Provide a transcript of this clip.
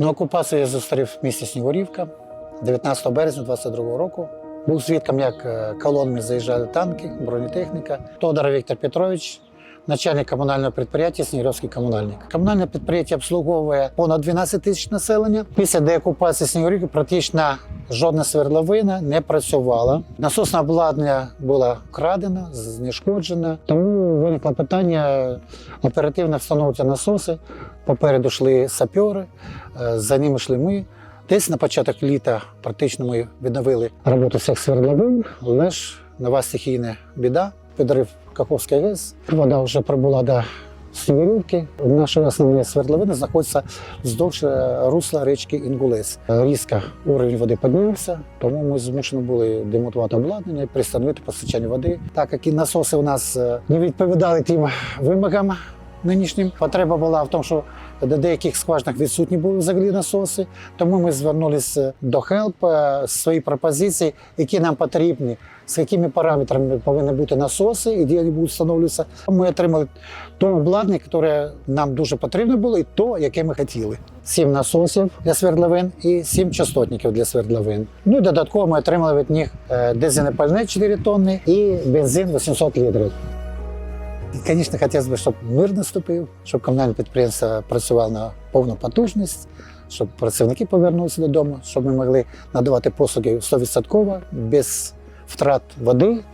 На окупацію я зустрів в місті Снігурівка 19 березня 22 року. Був свідком, як е, колонами заїжджали танки, бронетехніка. Тодор Віктор Петрович, начальник комунального підприємства Снігурівський комунальник. Комунальне підприємство обслуговує понад 12 тисяч населення. Після деокупації Снігурівки практично жодна свердловина не працювала. Насосне обладнання було вкрадено, знешкоджено. Тому виникло питання оперативно встановити насоси. Попереду йшли сапери, е, за ними йшли ми. Десь на початок літа практично ми відновили роботу всіх свердловин, але ж нова стихійна біда, підрив Каховської ГЕС. Вода вже прибула до Снігурівки. Наші основні свердловини знаходяться вздовж е, русла річки Інгулець. Різко уровень води піднявся, тому ми змушені були демонтувати обладнання і пристановити постачання води. Так як і насоси у нас е, не відповідали тим вимогам нинішнім. Потреба була в тому, що до деяких скважинах відсутні були взагалі насоси. Тому ми звернулися до е, з свої пропозиції, які нам потрібні, з якими параметрами повинні бути насоси і де вони будуть встановлюватися. Ми отримали то обладнання, яке нам дуже потрібно було, і то, яке ми хотіли. Сім насосів для свердловин і сім частотників для свердловин. Ну і додатково ми отримали від них е, дизельне пальне 4 тонни і бензин 800 літрів. І, Звісно, хотілося б, щоб мир наступив, щоб комунальне підприємство працювало на повну потужність, щоб працівники повернулися додому, щоб ми могли надавати послуги 100% без втрат води,